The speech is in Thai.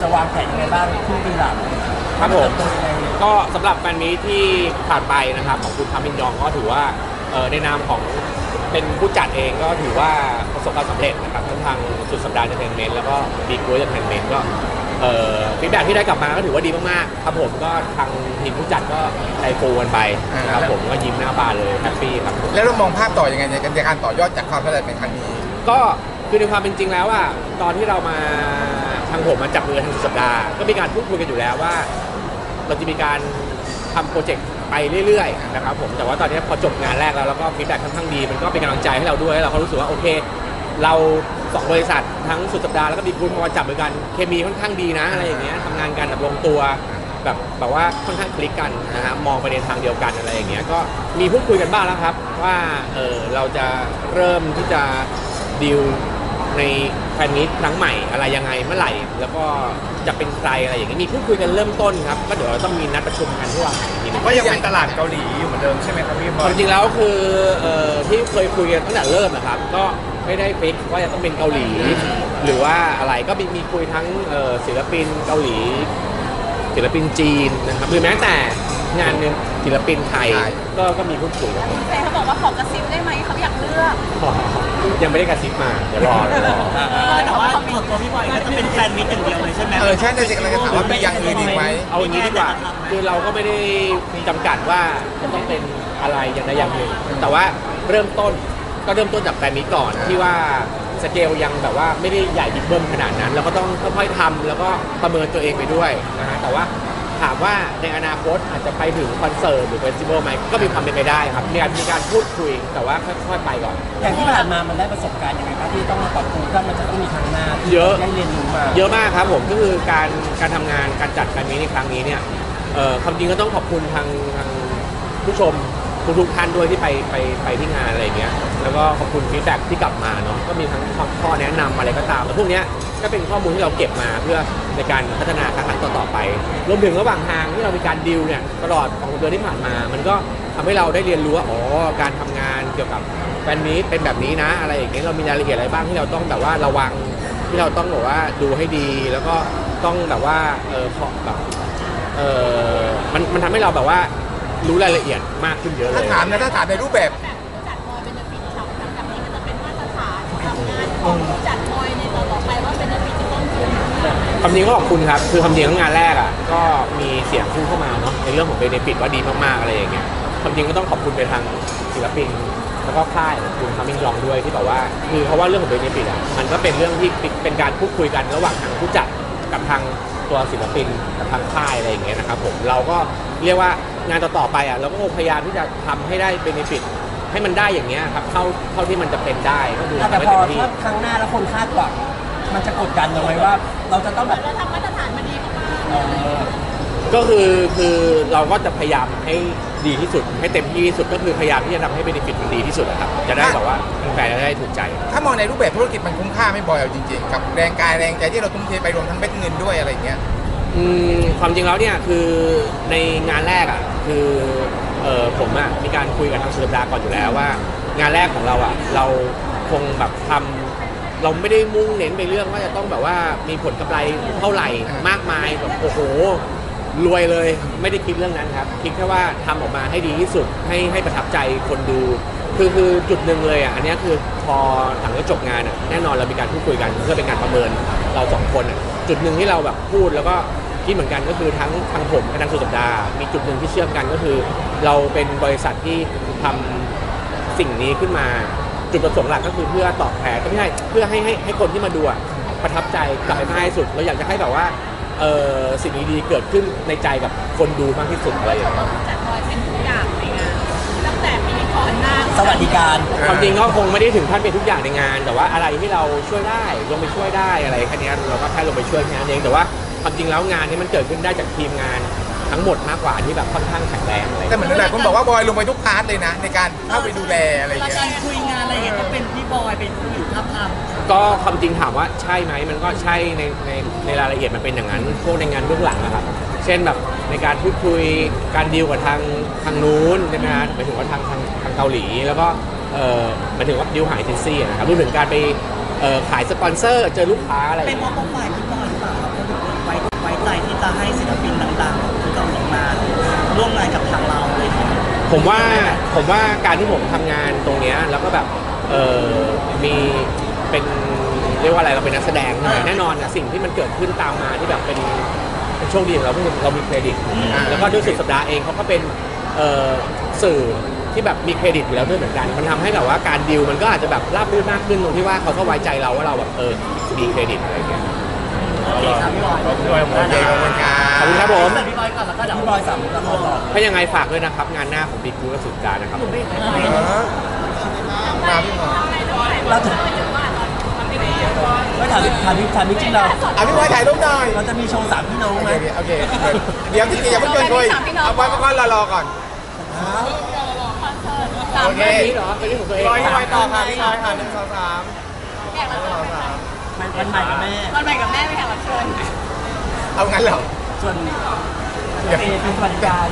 จะวางแผนยังไงบ้างครึ่งปีหลังครับผมเติบโตยังไงก็สำหรับแฟนมีตที่ผ่านไปนะครับของคุณคามินยองก็ถือว่าเอ่อในนามของเป็นผู้จัดเองก็ถือว่าประสบความสำเร็จนะครับทั้งทางสุดสัปดาห์เอนเตอร์เทนเมนต์แล้วก็บีกูเอนเตอร์เทนเมนต์ก็เอ่อฟีดแบ็ที่ได้กลับมาก็ถือว่าดีมากๆครับผมก็ทางทีมผู้จัดก็ใจฟูกันไปนะครับผมก็ยิ้มหน้าบานเลยแฮปปี้ครับแล้วเรามองภาพต่อยังไงในการต่อยอดจากความสำเร็จในครั้งนี้ ก็คือในความเป็นจริงแล้วอะตอนที่เรามา ทางผมมาจับมือทางสุดสัปดาห์ก็มีการพูดคุยกันอยู่แล้วว่า เราจะมีการทำโปรเจกต์ไปเรื่อยๆนะครับผมแต่ว่าตอนนี้พอจบงานแรกแล้วแล้วก็ฟีดแบ็ค่อนข้างดีมันก็เป็นกำลังใจให้เราด้วยเราก็รู้สึกว่าโอเค เราสองบริษัททั้งสุดสัปดาห์แล้วก็มีคุณพอมาจับมือกันเคมีค่อนข้างดีนะอะไรอย่างเงี้ยทำงานกันแบบลงตัวแบบแบบว่าค่อนข้างคลิกกันนะฮะมองไปในทางเดียวกันอะไรอย่างเงี้ยก็มีพูดคุยกันบ้างแล้วครับ ว่าเออเราจะเริ่มที่จะดีล ในแฟนมิตครั้งใหม่อะไรยังไงเมื่อไหร่ แล้วก็จะเป็นใครอะไรอย่างเงี้ยมีพูดคุยกันเริ่มต้นครับก็เดี๋ยวเราต้องมีนัดประชุมกันที่ว่าอีกทีหนึ่ง ก็ยังเป็นตลาดเกาหลีอยู่เหมือนเดิมใช่ไหมครับพี่บคอวาลมจริงแล้วคือเอ่อที่เคยคุยกันตั้งแต่เริ่มนะครับ ก็ไม่ได้ฟิกว่าจะต้องเป็นเกาหลี หรือว่าอะไรก็มีมีคุยทั้งเอ่อศิลปินเกาหลี ศิลปินจีนนะครับหรือแม้แต่ งานหนึ่งศิลปินไทย ใช่ ก็ก็มีพูดคุยกันแต่เขาบอกว่าขอกระซิบได้ไหมเขาอยากเลือกยังไม่ได้กระซิบมา เดี๋ยวรอเดี๋ยวรอแต่ว่าส่วนตัวพี่บอยก็จะเป็นแฟนมิตรอย่างเดียวเลยใช่ไหมเออใช่ในสิ่งอะไรจะถามว่ามีอย่างอื่นอีกไหม เอาอย่างนี้ดีกว่าคือเราก็ไม่ได้จำกัดว่าจะต้องเป็นอะไรอย่างใดอย่างหนึ่งแต่ว่าเริ่มต้นก็เริ่มต้นจากแฟนนี้ก่อนที่ว่าสเกลยังแบบว่าไม่ได้ใหญ่บิ๊กเบิ้มขนาดนั้น เราก็ต้องค่อยๆทำแล้วก็ประเมินตัวเองไปด้วยนะฮะแต่ว่า ถามว่าในอนาคตอาจจะไปถึงคอนเสิร์ตหรือเฟสติวัลไหมก็มีความเป็นไปได้ครับมีการมีการพูดคุยแต่ว่าค่อยๆไปก่อน อย่างที่ผ่านมามันได้ประสบการณ์ยังไงครับที่ต้องมาปรับปรุงก็มันจะต้องมีทางหน้าที่เยอะ ได้เรียนรู้มาเยอะมากครับผมก็คือการการทำงานการจัดการนี้ในครั้งนี้เนี่ยเอ่อความจริงก็ต้องขอบคุณทางทางผู้ชมทุกทุกๆท่านด้วยที่ไปไปไปที่งานอะไรอย่างเงี้ย แล้วก็ขอบคุณฟีดแบ็ที่กลับมาเนาะก็มีทั้งข้อแนะนำอะไรก็ตามแต่พวกเนี้ยก็เป็นข้อมูลที่เราเก็บมาเพื่อในการพัฒนาครั้งต่อๆไป รวมถึงระหว่างทางที่เรามีการดิวเนี่ยตลอดของเดือนที่ผ่านมา มันก็ทำให้เราได้เรียนรู้ว่าอ๋อการทำงานเกี่ยวกับแฟนมีตเป็นแบบนี้นะ อะไรอย่างเงี้ยเรามีรายละเอียดอะไรบ้างที่เราต้องแบบว่าระวังที่เราต้องแบบว่าดูให้ดี แล้วก็ต้องแบบว่าเออขอแบบเออมันมันทำให้เราแบบว่ารู้รายละเอียดมากขึ้นเยอะเลถ้าย ถามนะถ้าถามในรูปแบบ ความจริงก็ขอบคุณครับ คือความจริงงานแรกอะ ก็มีเสียงพูดเข้ามาเนาะในเรื่องของเบนฟิตว่าดีมากๆอะไรอย่างเงี้ยความจริงก็ต้องขอบคุณไปทางศิลปินแล้วก็ค่ายของคุณคามิงยองด้วยที่บอกว่าคือเพราะว่าเรื่องของเบนฟิตอะมันก็เป็นเรื่องที่เป็นการพูดคุยกันระหว่างทางผู้จัดกับทางตัวศิลปินกับทางค่ายอะไรอย่างเงี้ยนะครับผมเราก็เรียกว่างานต่อๆไปอะเราก็คงพยายามที่จะทำให้ได้เบนฟิตให้มันได้อย่างเงี้ยครับเท่าเท่าที่มันจะเป็นได้ก็คือแต่ทำให้พอเต็มที่ถ้าครั้งหน้าแล้วคนคาดหวัง มันจะกดดันเราไหมว่า เราจะต้องแบบเราทำมาตรฐานมาดีมากเออก็คือคือเราก็จะพยายามให้ดีที่สุด ให้เต็มที่ที่สุดก็คือพยายามที่จะทำให้เบนฟิตมันดีที่สุดอะครับ จะได้แบบว่าแฟนๆจะได้ถูกใจถ้ามองในรูปแบบธุรกิจมันคุ้มค่าไม่บอยเอาจริงๆ กับแรงกายแรงใจที่เราทุ่มเทไปรวมทั้งเม็ดเงินด้วยอะไรอย่างเงี้ย อืมความจริงแล้วเนี่ยคือในงานแรกอะคือเออผมอะมีการคุยกับทางสุดาก่อนอยู่แล้วว่า งานแรกของเราอะเราคงแบบทำ เราไม่ได้มุ่งเน้นไปเรื่องว่าจะต้องแบบว่ามีผลกำไรเท่าไหร่มากมายแบบโอ้โห รวยเลยไม่ได้คิดเรื่องนั้นครับ คิดแค่ว่าทำออกมาให้ดีที่สุดให้ให้ประทับใจคนดู คือคือจุดหนึ่งเลยอะอันเนี้ยคือพอหลังจากจบงานอะแน่นอนเรามีการพูดคุยกันเพื่อเป็นการประเมินเราสองคนอะจุดหนึ่งที่เราแบบพูดแล้วก็คิดเหมือนกันก็คือทั้งทางผมกับทางสุดสัปดาห์มีจุดหนึ่งที่เชื่อมกันก็คือ เราเป็นบริษัทที่ทำสิ่งนี้ขึ้นมา จุดประสงค์หลักก็คือเพื่อตอบแทนก็ไม่ใช่เพื่อให้ให้ให้คนที่มาดูอะประทับใจกลับไปมากที่สุดเราอยากจะให้แบบว่าเออสิ่งดีๆเกิดขึ้นในใจกับคนดูมากที่สุดอะไรอย่างเงี้ยๆผู้จัดมอยเป็นทุกอย่างในงานตั้งแต่ปีก่อนหน้าสวัสดิการความจริงก็คงไม่ได้ถึงขั้นเป็นทุกอย่างในงาน แต่ว่าอะไรที่เราช่วยได้ลงไปช่วยได้อะไรแค่เนี้ยเราก็แค่ลงไปช่วยแค่นั้นเองแต่ว่าความจริงแล้วงานนี้มันเกิดขึ้นได้จากทีมงาน ทั้งหมดมากกว่าที่แบบค่อนข้างแข็งแรงอะไรแต่เหมือนหลายคนบอกว่าบอยลงไปทุกพาร์ทเลยนะ ในการเข้าไปดูแลอะไรอย่างเงี้ย การคุยงานอะไรอย่างเงี้ยก็เป็นพี่บอยเป็นผู้อยู่ทับทามก็ความจริงถามว่าใช่ไหมมันก็ใช่ในในในรายละเอียดมันเป็นอย่างนั้นพวกในงานเบื้องหลังนะครับ เช่นแบบในการพูดคุยการดีลกับทางทางนู้นใช่ไหมฮะหมายถึงว่าทางทางทางเกาหลีแล้วก็เออหมายถึงว่าดีลหายเอเจนซี่นะครับรวมถึงการไปเอ่อขายสปอนเซอร์เจอลูกค้าอะไรอย่างเป็นเงี้ยมอเตอร์ไฟล์พี่บอยหรือเปล่าครับเขาถึงไว้ ผมว่าผมว่าการที่ผมทำงานตรงเนี้ยแล้วก็แบบเออมีเป็นเรียกว่าอะไรเราเป็นนักแสดงใช่ไหมแน่นอนนะสิ่งที่มันเกิดขึ้นตามมาที่แบบเป็นเป็นโชคดีของเราคือเรามีเครดิตแล้วก็ด้วยสุดสัปดาห์เองเขาก็เป็นเอ่อสื่อที่แบบมีเครดิตอยู่แล้วด้วยเหมือนกัน มันทำให้แบบว่าการดิวมันก็อาจจะแบบราบรื่นมากขึ้นตรงที่ว่าเขาก็ไว้ใจเราว่าเราแบบเออมีเครดิตอะไรอย่างเงี้ย โอเคครับพี่บอยด้วยโอเคขอบ คุณครับขอบคุณครับผมแต่พี่บอยก่อนแล้วก็เดี๋ยวพี่บอยสามละครต่อถ้ายังไงฝากด้วยนะครับ งานหน้าของบิ๊กกูและสุดการนะครับมาพี่หมอเราจะไม่ถามถามถามจริงๆเราอะพี่บอยถ่ายรูปหน่อยเราจะมีโชว์สามพี่น้องโอไหมเคโอเคเดี๋ยวที่อย่าเพิ่งเกินคุยเอาไว้ก่อนรอๆก่อนโอเคเป็นนี้เหรอเป็นนี้ของตัวเองร้อยร้อยต่อค่ะพี่ร้อยค่ะหนึ่งสองสามแขกรับเชิญค่ะมันมันใหม่กับแม่ วันใหม่กับแม่เป็นแขกรับเชิญเอางั้นเหรอ ส่วนเดี๋ยวเอเป็นสวัสดิการ